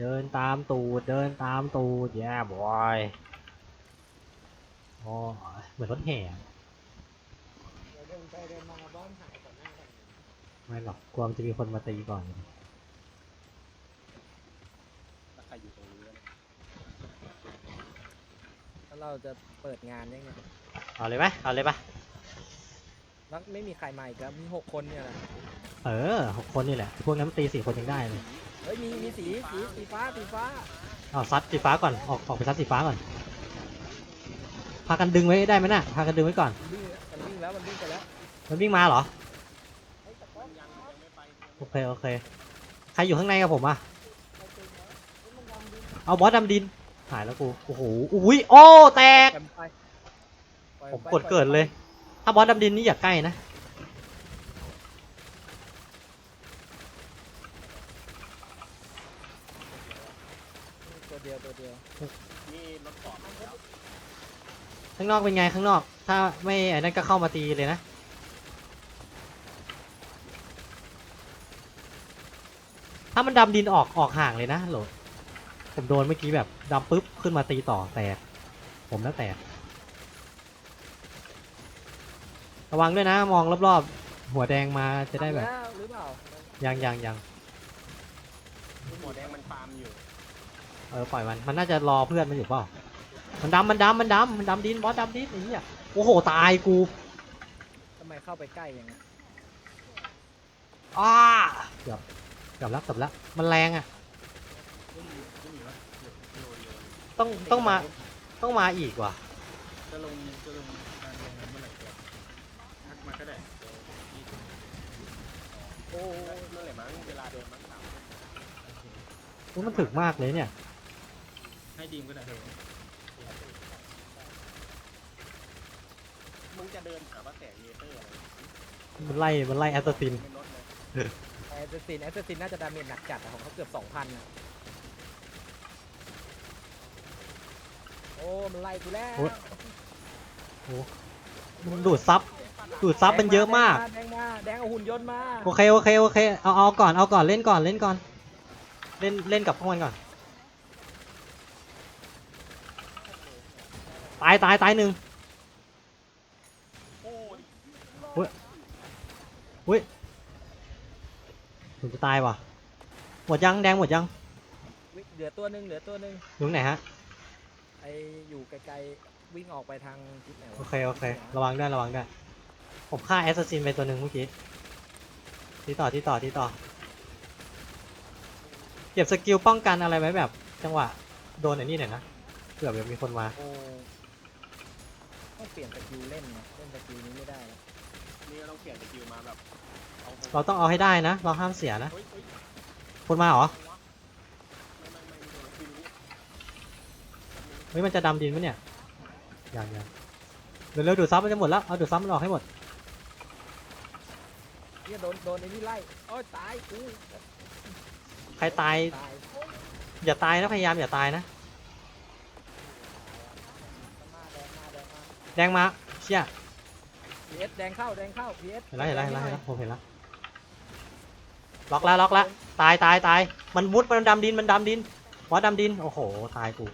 เดินตามตูด เดินตามตูดแย่บอยโอ้ยเหมือนรถแห่อะเดี๋ยวเดินไปเดินมาบ้านหายก่อนหน้ากันไม่หรอกกลัวมันจะมีคนมาตีก่อนถ้าใครอยู่ตรงนี้แล้วเนี่ยแล้วเราจะเปิดงานยังไงเอาเลยไหมเอาเลยปะแล้วไม่มีใครมาอีกแล้วมีหกคนเนี่ยแหละ เออหกคนนี่แหละ พวกนั้นมันตีสี่คนยังได้เลย เฮ้ยมีมีสีสีสีฟ้าสีฟ้าเอาซัดสีฟ้าก่อนออกออกไปซัดสีฟ้าก่อน พากันดึงไว้ได้ไหมน่ะพากันดึงไว้ก่อนมันวิ่งมันวิ่งแล้วมันวิ่งไปแล้วมันวิ่งมาเหรอเฮ้ยตะก้อนยังยังไม่ไปโอเคโอเคใครอยู่ข้างในกับผมอะไปเจอแล้วเฮ้ยมันดำดินเอาบอสดำดินหายแล้วกูโอ้โหอุ้ยโอ้แตกแกมไปปล่อยผมไปกดเกิดเลย ถ้าบอสดำดินนี่อย่าใกล้นะ เดียวตัวเดียวนี่รถต่อมาแล้วข้างนอกเป็นไงข้างนอก ถ้าไม่ไอ้นั่นก็เข้ามาตีเลยนะ ถ้ามันดำดินออกออกห่างเลยนะโหลด ผมโดนเมื่อกี้แบบดำปุ๊บขึ้นมาตีต่อแตก ผมน่าแตก ระวังด้วยนะมองรอบๆ หัวแดงมาจะได้แบบทำล้วหรือเปล่ายังยังยังหมวแดงมันฟาร์มอยู่ เออปล่อยมัน มันน่าจะรอเพื่อนมันอยู่เปล่า มันดำมันดำมันดำมันดำดินบอสดำดินไอ้เหี้ยโอ้โหตายกูทำไมเข้าไปใกล้อย่างเงี้ยอ้าเกือบเกือบแล้วเกือบแล้วมันแรงอะไม่มีไม่มีวะโยนโยนโยนต้องต้องมาต้องมาอีกว่ะ จะลงจะลงการลงเมื่อไหร่ก่อนทักมาก็ได้เดี๋ยวยี่สิบโอ้เมื่อไหร่มั้งเวลาเดินมั้งสามโอ้มันถึกมากเลยเนี่ยให้ ดีมก็ได้เถอะมึงจะเดินหาว่าแตกเยเตอร์อะไรมันไล่มันไล่แอสซัสซินไม่ลดเลยแอสซินแอสซินน่าจะดาเมจหนักจัดอะของเขาเกือบสองพันอะโอ้ มันไล่กูแล้วมันดูดซับ ดูดซับมันเยอะมาก แดงมาแดงเอาหุ่นยนต์มาโอเคโอเคโอเคเอาเอาก่อนเอาก่อนเล่นก่อนเล่นก่อน เล่นเล่นกับพวกมันก่อน ตายตายตายหนึ่งโอ้ยอุ้ยผมจะตายว่ะ หมดยังแดงหมดยังวิ่งเหลือตัวหนึ่งเหลือตัวหนึ่งอยู่ไหนฮะ ไออยู่ไกลๆวิ่งออกไปทางทิศไหนวะโอเคโอเค ระวังด้วยระวังด้วยผมฆ่าแอสซัสซินไปตัวหนึ่งเมื่อกี้ที่ต่อที่ต่อที่ต่อ เก็บสกิลป้องกันอะไรไว้แบบ จังหวะโดนไอ้นี่หน่อยนะเผื่อแบบมีคนมาโอ้ ต้องเปลี่ยนสกิลเล่นนะเล่นสกิลนี้ไม่ได้แล้วนี่เราต้องเปลี่ยนสกิลมาแบบเอาเราต้องเอาให้ได้นะ เราห้ามเสียนะเฮ้ยเฮ้ยคนมาเหรอไม่ไม่ไม่ไม่โดนคิวเฮ้ยมันจะดำดินไหมเนี่ยยังยังเร็วๆดูดซับมันจะหมดแล้วเอาดูดซับมันออกให้หมดเนี่ยโดนโดนไอ้นี่ไล่โอ้ยตายกูใครตายตายอย่าตายนะพยายามอย่าตายนะ แดงมาแดงมาเชี่ยพีเอสแดงเข้าแดงเข้าพีเอสเห็นแล้วเห็นแล้วเห็นแล้วเห็นแล้วผมเห็นแล้วล็อกแล้วล็อกแล้วตายตายตายมันมุดมันดำดินมันดำดินวอสดำดินโอ้โหตายกู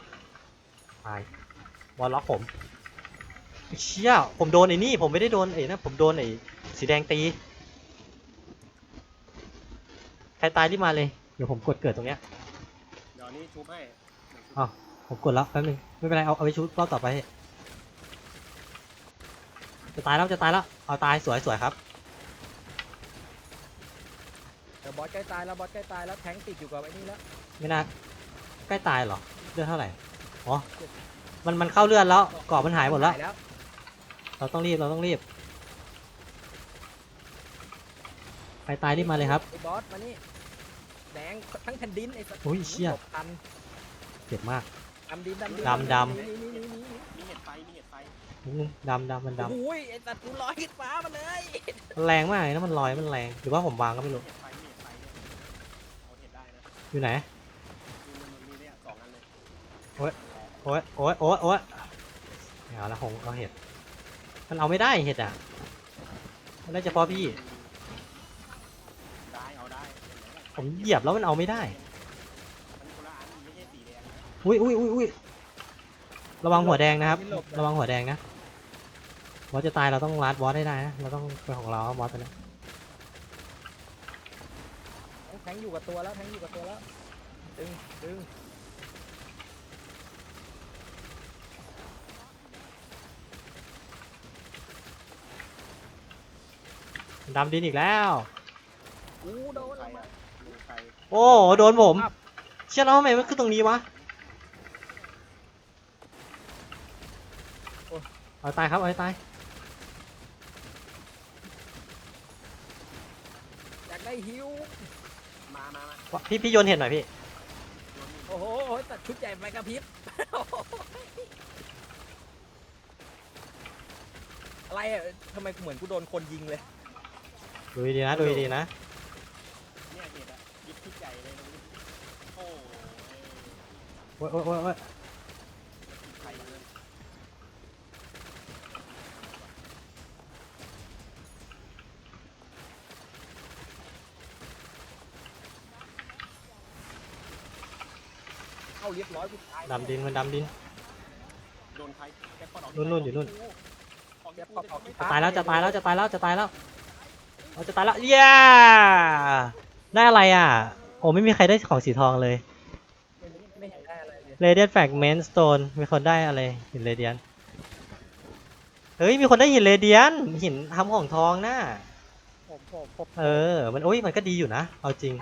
ตายวอสล็อกผมเชี่ยผมโดนไอ้นี่ผมไม่ได้โดนไอ้นะผมโดนไอ้สีแดงตีใครตายรีบมาเลยเดี๋ยวผมกดเกิดตรงเนี้ยเดี๋ยวนี้ชุบให้อ้าวผมกดแล้วแป๊บนึงไม่เป็นไรเอาเอาไปชุดรอบต่อไป จะตายแล้วจะตายแล้วเอาตายสวยสวยครับเดี๋ยวบอสใกล้ตายแล้วบอสใกล้ตายแล้วแทงค์ติดอยู่กับไอ้นี่แล้วไม่น่าใกล้ตายเหรอเลือดเท่าไหร่อ๋อมันมันเข้าเลือดแล้วกรอบมันหายหมดแล้ว แล้วเราต้องรีบเราต้องรีบใครตายรีบมาเลยครับ ไอ้บอสมานี่แดงทั้งแผ่นดินไอ้สัตว์โอ้ยเชี่ยหลบทันเจ็บมาก ดำดินดำดินดำดำ นี่นี่นี่นี่ มีเห็ดไฟมีเห็ ดไฟนิดนึงดำดำมันดโอ้ยไอ้สัตว์กูลอยขึ้นฟ้ามาเลยำมันแรงมากเลยนะมันลอยมันแรงหรือว่าผมวางก็ไม่รู้เห็ดไฟมีเห็ดไฟเนี่ยเอาเห็ดได้นะอยู่ไหนมีมันมีเนี่ยสองอันเลยโอ้ยโอ้ยโอ้ยโอ้ยเอาละหงเอาเห็ดมันเอาไม่ได้เห็ดอะมันได้เฉพาะพี่ ได้เอาได้ผมเหยียบแล้วมันเอาไม่ได้มันคนละอันอุ้ยอุ้ยอุ้ยอุ้ยระวังหัวแดงนะครับ ระวังหัวแดงนะบ อสจะตายเราต้องลัดบอสให้ได้นะ เราต้องเป็นของเราบอสตัวนี้แทงอยู่กับตัวแล้วแทงอยู่กับตัวแล้ว ดึง ดึง ดำดินอีกแล้ว อู้โดนใครอะดูใครโอ้โดนผม เชื่อแล้วทำไมมันขึ้นตรงนี้วะเอาตายครับเอาให้ตาย อยาก ได้ฮิว มามามาพี่พี่โยนเห็นหน่อยพี่ โอ้โหตัดชุดใหญ่ไฟกระพริบอะไรอะทำไมเหมือนกูโดนคนยิงเลย ดูดีๆนะดูดีๆนะ เนี่ยเห็นอะยิบที่ใหญ่เลยนะโอ้ยโอ้ยโอ้ยโอ้ยโอ้ย ใครเลย เข้าเรียบร้อยกูตายดำดินมันดำดิน โดนใครแกปอดออกนู่นนู่นอยู่นู่นของแกแกปปออดดออออกกที่จะตายแล้วจะตายแล้วจะตายแล้วจะตายแล้วเราจะตายแล้วเย้ได้อะไรอะ โอ้ไม่มีใครได้ของสีทองเลยไม่ไม่เห็นได้อะไรเลย Radiant Fragment Stone มีคนได้อะไรหินเรเดียนเฮ้ยมีคนได้หินเรเดียนหินทำของทองน่ะผมผมผมเออ มันโอ้ยมันก็ดีอยู่นะเอาจริง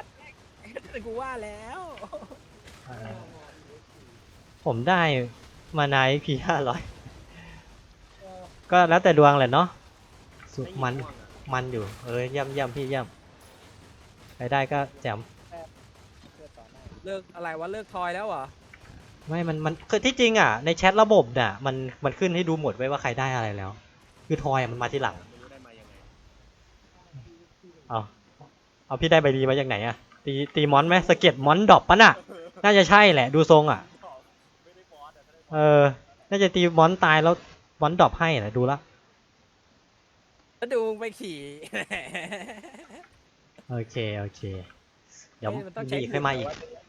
กูว่าแล้ว เออ ผมได้มาไนพีห้าร้อยก็แล้วแต่ดวงแหละเนาะสุดมันมันอยู่ เอ้ยเย่ำย่ำพี่เย่ำใครได้ก็แจมเลิกอะไรวะเลิกทอยแล้วเหรอไม่มันมันคือที่จริงอะในแชทระบบน่ะมันมันขึ้นให้ดูหมดไว้ว่าใครได้อะไรแล้ว คือทอยอะมันมาทีหลังไม่รู้ได้มายังไงเอาเอาพี่ได้ใบดีมาจากไหนอะตีตีมอนไหมสะเก็ตมอนดรอปปะน่ะ น่าจะใช่แหละดูทรงอะ เออ น่าจะตีมอนตายแล้วมอนดรอปให้แหละดูละแล้วดูมึงไปขี่ โอเค โอเค เดี๋ยวฮ้มันต้องมีใช้อีกให้มาอีกหุ่นเหรวะ